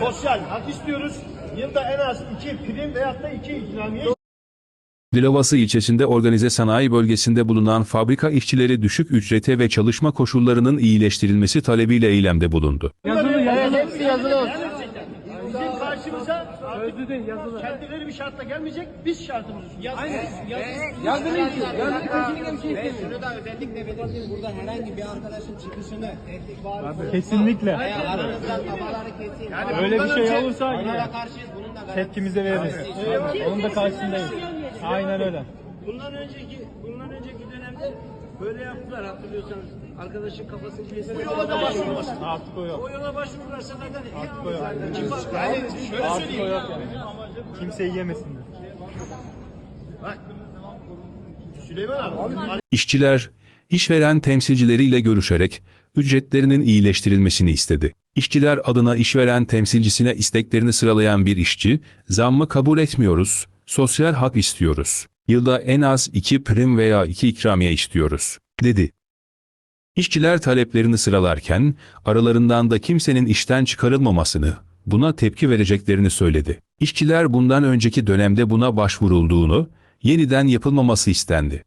sosyal hak istiyoruz. Yılda en az iki prim veyahut da iki ikramiye Dilovası ilçesinde organize sanayi bölgesinde bulunan fabrika işçileri düşük ücrete ve çalışma koşullarının iyileştirilmesi talebiyle eylemde bulundu. Yazılı yazılı. Yazılı olsun. Bizim karşımıza artık kendileri bir şartla gelmeyecek, biz şartımızı sunacağız. Ve şunu da özellikle belirteyim. Burada herhangi bir arkadaşın çıkışını Kesinlikle. veya aranızdan kafaları kesin. Öyle bir şey olursa tepkimizi veririz. Onun da karşısındayız. Aynen öyle. Bundan önceki bundan önceki dönemde böyle yaptılar hatırlıyorsanız. Arkadaşın kafasını kesip o yola da başvurmasın. Artık o yok. O yola başvururlarsa zaten Artık o yok. yani şöyle Artık o söyleyeyim. yok yani. Kimseyi yemesinler. Bak. Süleyman abi. İşçiler, işveren temsilcileriyle görüşerek ücretlerinin iyileştirilmesini istedi. İşçiler adına işveren temsilcisine isteklerini sıralayan bir işçi, zammı kabul etmiyoruz, sosyal hak istiyoruz. Yılda en az iki prim veya iki ikramiye istiyoruz, dedi. İşçiler taleplerini sıralarken, aralarından da kimsenin işten çıkarılmamasını, buna tepki vereceklerini söyledi. İşçiler bundan önceki dönemde buna başvurulduğunu, yeniden yapılmaması istendi.